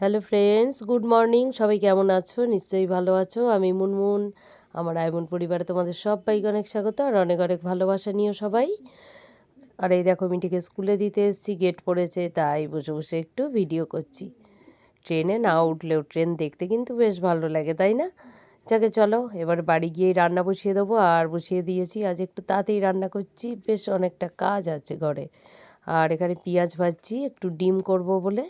Hello friends, good morning. সবাই কেমন আছো? নিশ্চয়ই ভালো আছো। আমি মুনমুন। আমার আইমন পরিবারে তোমাদের সবাইকে অনেক স্বাগত আর অনেক অনেক ভালোবাসা নিও সবাই। আর এই দেখো মিটিকে স্কুলে দিতে এসেছি, গেট পড়েছে, তাই বসে বসে একটু ভিডিও করছি। ট্রেনে না উঠলেও ট্রেন দেখতে কিন্তু বেশ ভালো লাগে, তাই না? যাকে চলো, এবার বাড়ি গিয়েই রান্না বসিয়ে দেবো। আর বসিয়ে দিয়েছি, আজ একটু তাড়াতাড়ি রান্না করছি। বেশ অনেকটা কাজ আছে ঘরে। আর এখানে পেঁয়াজ ভাজছি, একটু ডিম করব বলে।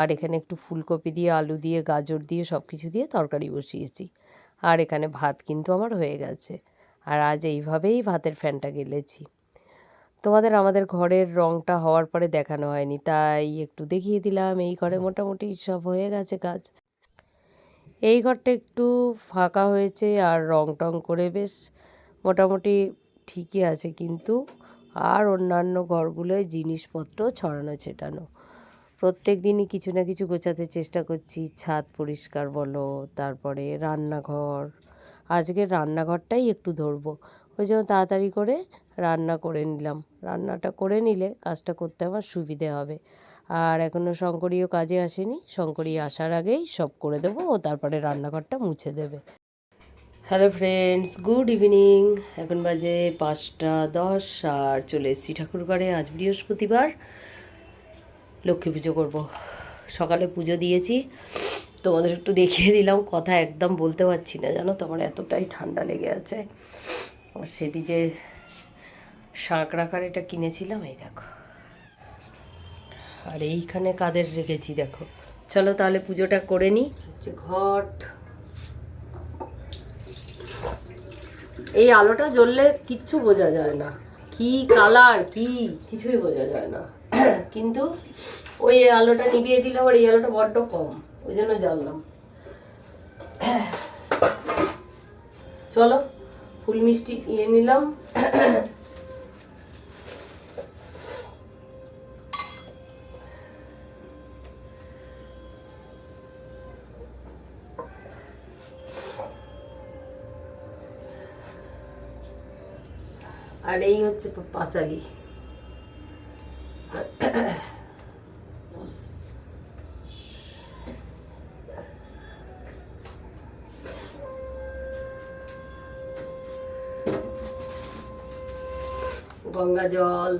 আর এখানে একটু ফুলকপি দিয়ে, আলু দিয়ে, গাজর দিয়ে সব কিছু দিয়ে তরকারি বসিয়েছি। আর এখানে ভাত কিন্তু আমার হয়ে গেছে। আর আজ এইভাবেই ভাতের ফ্যানটা গেলেছি। তোমাদের আমাদের ঘরের রংটা হওয়ার পরে দেখানো হয়নি, তাই একটু দেখিয়ে দিলাম। এই ঘরে মোটামুটি সব হয়ে গেছে কাজ। এই ঘরটা একটু ফাঁকা হয়েছে আর রং টং করে বেশ মোটামুটি ঠিকই আছে, কিন্তু আর অন্যান্য ঘরগুলোয় জিনিসপত্র ছড়ানো ছেটানো। প্রত্যেক দিনই কিছু না কিছু গোছাতে চেষ্টা করছি। ছাদ পরিষ্কার বলো, তারপরে রান্নাঘর। আজকে রান্নাঘরটাই একটু ধরবো। ওই জন্য তাড়াতাড়ি করে রান্না করে নিলাম। রান্নাটা করে নিলে কাজটা করতে আমার সুবিধে হবে। আর এখনও শঙ্করীয় কাজে আসেনি। শঙ্করী আসার আগেই সব করে দেবো, ও তারপরে রান্নাঘরটা মুছে দেবে। Hello friends, good evening. এখন বাজে পাঁচটা দশ আর চলে এসেছি ঠাকুরঘরে। আজ বৃহস্পতিবার। লক্ষ্মী পুজো করব। সকালে পুজো দিয়েছি। তোমাদের একটু দেখিয়ে দিলাম, কথা একদম বলতে পারছি না, জানো তোমার এতটাই ঠান্ডা লেগে আছে। সেদি যে শাঁখ রাখার এটা কিনেছিলাম, এই দেখো। আর এইখানে কাদের রেখেছি, দেখো। চলো তাহলে পুজোটা করে নিই হচ্ছে ঘট। এই আলোটা জ্বললে কিচ্ছু বোঝা যায় না। কি কালার কি? কিছুই বোঝা যায় না। কিন্তু ওই আলোটা নিভিয়ে দিলে আবার এই আলোটা বড্ড কম, ওই জন্য জ্বাললাম। চলো, ফুল মিষ্টি নিয়ে নিলাম। আর এই হচ্ছে পাঁচালি। গঙ্গা জল।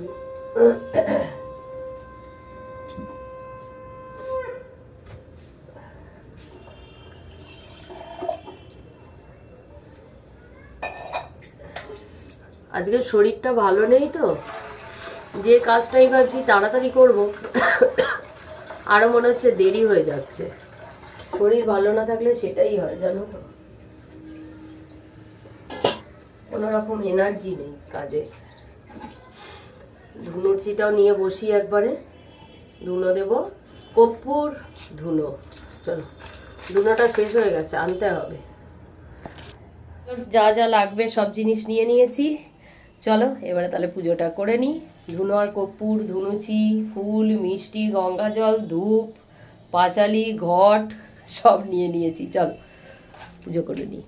আজকে শরীরটা ভালো নেই তো? যে কাজটাই ভাবছি তাড়াতাড়ি করব। আরও মনে হচ্ছে দেরি হয়ে যাচ্ছে। শরীর ভালো না থাকলে সেটাই হয়, জানো তো? কোনো রকম এনার্জি নেই কাজে। ধুনোর চিটাও নিয়ে বসি একবারে। ধুনো দেব। কর্পূর ধুনো। চলো, ধুনোটা শেষ হয়ে গেছে, আনতে হবে। যা যা লাগবে সব জিনিস নিয়ে নিয়েছি। চলো, এবারে তাহলে পুজোটা করে নিই। ধুনো আর কর্পূর ধুনুচি ফুল, মিষ্টি, গঙ্গা জল, ধূপ, পাঁচালি, ঘট, সব নিয়ে নিয়েছি। চলো, পুজো করে নিই।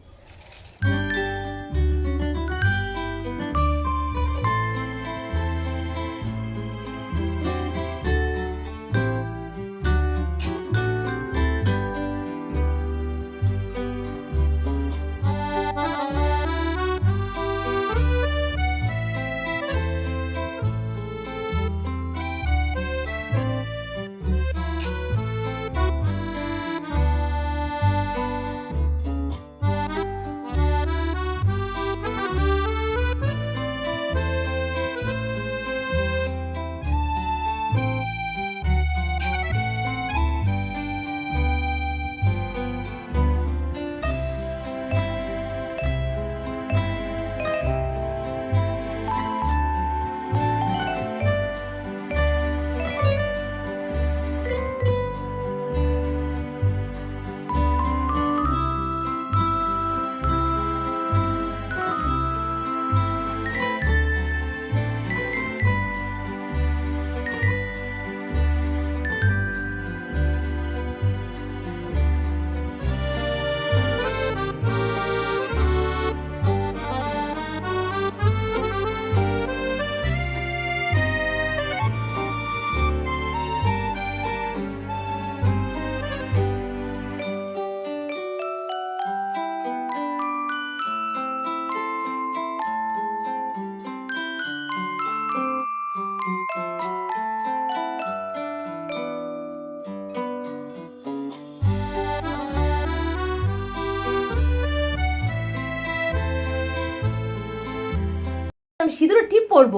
করব?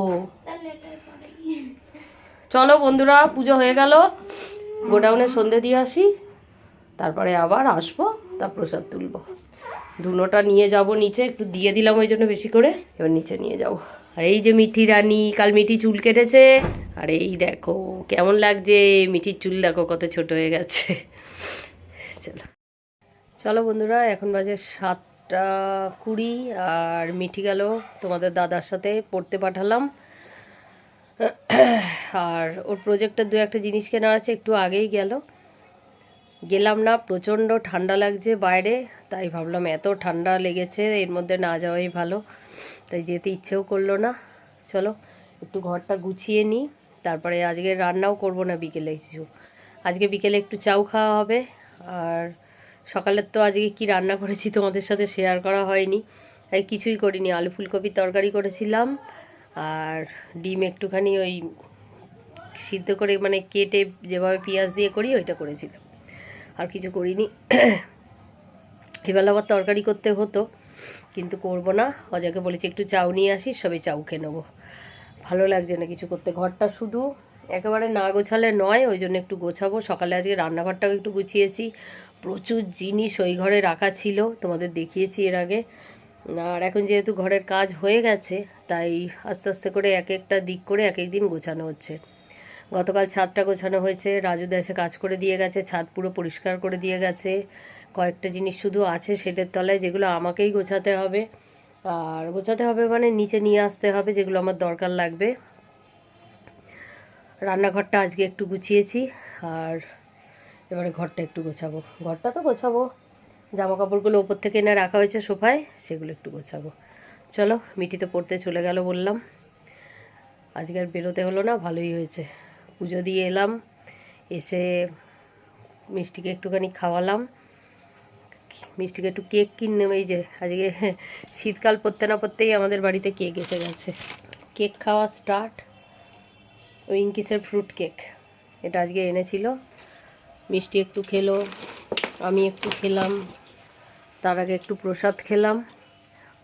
চলো বন্ধুরা, পুজো হয়ে গেল। গোডাউনে সন্ধে দিয়ে আসি। তারপরে আবার আসব তার প্রসাদ তুলবো। ধুনোটা নিয়ে যাব নিচে, একটু দিয়ে দিলাম ওই জন্য বেশি করে। এবার নিচে নিয়ে যাব। আর এই যে মিঠি রানী, কাল মিঠি চুল কেটেছে। আর এই দেখো, কেমন লাগছে? মিঠির চুল দেখো, কত ছোট হয়ে গেছে। চলো। চলো বন্ধুরা, এখন বাজে সাতটা কুড়ি আর মিঠি গেল, তোমাদের দাদার সাথে পড়তে পাঠালাম। আর ওর প্রজেক্টের দু একটা জিনিস কেনা আছে, একটু আগেই গেল। গেলাম না, প্রচণ্ড ঠান্ডা লাগছে বাইরে, তাই ভাবলাম এত ঠান্ডা লেগেছে, এর মধ্যে না যাওয়াই ভালো। তাই যেতে ইচ্ছেও করল না। চলো, একটু ঘরটা গুছিয়ে নিই, তারপরে আজকে রান্নাও করব না বিকেলে কিছু। আজকে বিকেলে একটু চাউ খাওয়া হবে, আর সকালের তো আজকে কি রান্না করেছি তোমাদের সাথে শেয়ার করা হয়নি। তাই কিছুই করিনি, আলু ফুলকপির তরকারি করেছিলাম, আর ডিম একটুখানি ওই সিদ্ধ করে মানে কেটে যেভাবে পেঁয়াজ দিয়ে করি ওইটা করেছিলাম আর কিছু করিনি। এবেলা আবার তরকারি করতে হতো, কিন্তু করব না। অজাকে বলেছি, একটু চাউ নিয়ে আসিস, সবে চাউ খেয়ে নেব। ভালো লাগছে না কিছু করতে। ঘরটা শুধু একেবারে না গোছালে নয়, ওই জন্য একটু গোছাবো। সকালে আজকে রান্নাঘরটাও একটু গুছিয়েছি। প্রচুর জিনিস ওই ঘরে রাখা ছিল, তোমাদের দেখিয়েছি এর আগে। আর এখন যেহেতু ঘরের কাজ হয়ে গেছে, তাই আস্তে আস্তে করে এক একটা দিক করে এক দিন গোছানো হচ্ছে। গতকাল ছাদটা গোছানো হয়েছে রাজুদা এসে কাজ করে দিয়ে গেছে, ছাদ পুরো পরিষ্কার করে দিয়ে গেছে। কয়েকটা জিনিস শুধু আছে সেটার তলায়, যেগুলো আমাকেই গোছাতে হবে। আর গোছাতে হবে মানে নিচে নিয়ে আসতে হবে, যেগুলো আমার দরকার লাগবে। রান্নাঘরটা আজকে একটু গুছিয়েছি, আর এবারে ঘরটা একটু গোছাবো। ঘরটা তো গোছাবো। জামা কাপড়গুলো ওপর থেকে এনে রাখা হয়েছে সোফায়, সেগুলো একটু গোছাবো। চলো মিটিতে পড়তে চলে গেল বললাম। আজকে আর বেরোতে হলো না, ভালোই হয়েছে। পুজো দিয়ে এলাম, এসে মিষ্টিকে একটুখানি খাওয়ালাম। মিষ্টিকে একটু কেক কিনে এই যে আজকে শীতকাল পড়তে না পড়তেই আমাদের বাড়িতে কেক এসে গেছে। কেক খাওয়া স্টার্ট উইঙ্কিসের ফ্রুট কেক এটা আজকে এনেছিল। মিষ্টি একটু খেলো, আমি একটু খেলাম, তার আগে একটু প্রসাদ খেলাম,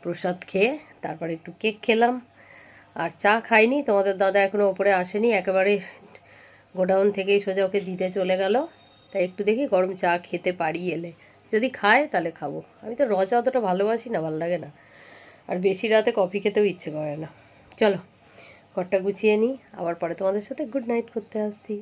প্রসাদ খেয়ে তারপরে একটু কেক খেলাম, আর চা খাইনি, তোমাদের দাদা এখনও ওপরে আসেনি, একেবারে গোডাউন থেকেই সোজা ওকে দিতে চলে গেল, তাই একটু দেখি গরম চা খেতে পারি এলে, যদি খায় তাহলে খাব, আমি তো র চা অতটা ভালোবাসি না, ভালো লাগে না, আর বেশি রাতে কফি খেতেও ইচ্ছে করে না, চলো, ঘরটা গুছিয়ে নিই, আবার পরে তোমাদের সাথে গুড নাইট করতে আসছি।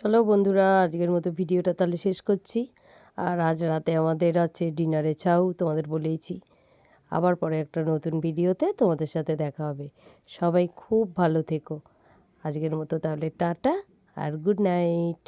হ্যালো বন্ধুরা, আজকের মতো ভিডিওটা তাহলে শেষ করছি। আর আজ রাতে আমাদের আছে ডিনারে চাউ, তোমাদের বলেইছি। আবার পরে একটা নতুন ভিডিওতে তোমাদের সাথে দেখা হবে। সবাই খুব ভালো থেকো। আজকের মতো তাহলে টাটা আর গুড নাইট।